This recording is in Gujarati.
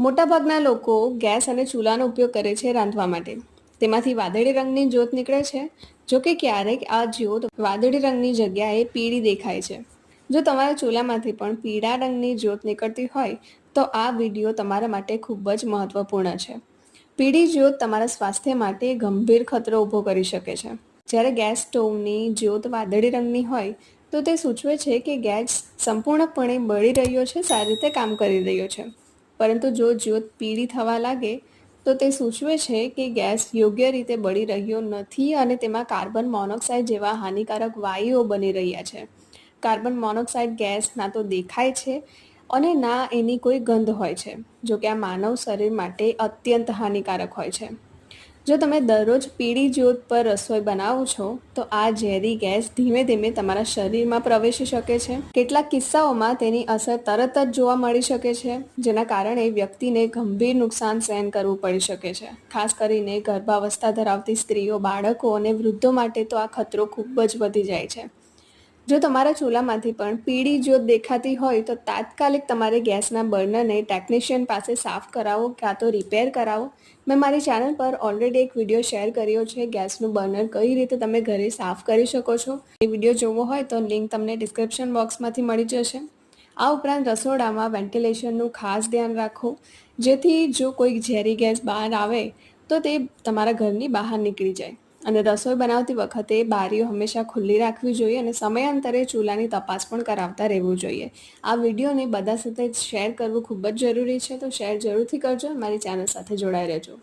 મોટાભાગના લોકો ગેસ અને ચૂલાનો ઉપયોગ કરે છે રાંધવા માટે. તેમાંથી વાદળી રંગની જ્યોત નીકળે છે, જો કે ક્યારેક આ જ્યોત વાદળી રંગની જગ્યાએ પીળી દેખાય છે. જો તમારા ચૂલામાંથી પણ પીળા રંગની જ્યોત નીકળતી હોય, તો આ વીડિયો તમારા માટે ખૂબ જ મહત્વપૂર્ણ છે. પીળી જ્યોત તમારા સ્વાસ્થ્ય માટે ગંભીર ખતરો ઊભો કરી શકે છે. જ્યારે ગેસ સ્ટોવની જ્યોત વાદળી રંગની હોય, તો તે સૂચવે છે કે ગેસ સંપૂર્ણપણે બળી રહ્યો છે, સારી રીતે કામ કરી રહ્યો છે. પરંતુ જો જ્યોત પીળી થવા લાગે, તો તે સૂચવે છે કે ગેસ યોગ્ય રીતે બળી રહ્યો નથી અને તેમાં કાર્બન મોનોક્સાઇડ જેવા હાનિકારક વાયુઓ બની રહ્યા છે. કાર્બન મોનોક્સાઇડ ગેસ ના તો દેખાય છે અને ના એની કોઈ ગંધ હોય છે, જો કે આ માનવ શરીર માટે અત્યંત હાનિકારક હોય છે. જો તમે દરરોજ પીળી જ્યોત પર રસોઈ બનાવો છો, તો આ ઝેરી ગેસ ધીમે ધીમે તમારા શરીરમાં પ્રવેશી શકે છે. કેટલાક કિસ્સાઓમાં તેની અસર તરત જ જોવા મળી શકે છે, જેના કારણે વ્યક્તિને ગંભીર નુકસાન સહન કરવું પડી શકે છે. ખાસ કરીને ગર્ભાવસ્થા ધરાવતી સ્ત્રીઓ બાળકો અને વૃદ્ધો માટે તો આ ખતરો ખૂબ જ વધી જાય છે. જો તમારા ચૂલામાંથી પણ પીળી જ્યોત દેખાતી હોય તો તાત્કાલિક તમારે ગેસના બર્નરને ટેકનિશિયન પાસે સાફ કરાવો કાં તો રિપેર કરાવો. મેં મારી ચેનલ પર ઓલરેડી એક વીડિયો શેર કર્યો છે ગેસનું બર્નર કઈ રીતે તમે ઘરે સાફ કરી શકો છો. એ વીડિયો જોવો હોય તો લિંક તમને ડિસ્ક્રિપ્શન બોક્સમાંથી મળી જશે. આ ઉપરાંત રસોડામાં વેન્ટિલેશનનું ખાસ ધ્યાન રાખો. જેથી જો કોઈ ઝેરી ગેસ બહાર આવે તો તે તમારા ઘરની બહાર નીકળી જાય. અને રસોઈ બનાવતી વખતે બારીઓ હંમેશા ખુલ્લી રાખવી જોઈએ અને સમયાંતરે ચૂલાની તપાસ પણ કરાવતા રહેવું જોઈએ. આ વિડીયોને બધા સાથે શેર કરવું ખૂબ જ જરૂરી છે, તો શેર જરૂરથી કરજો મારી ચેનલ સાથે જોડાઈ રહેજો.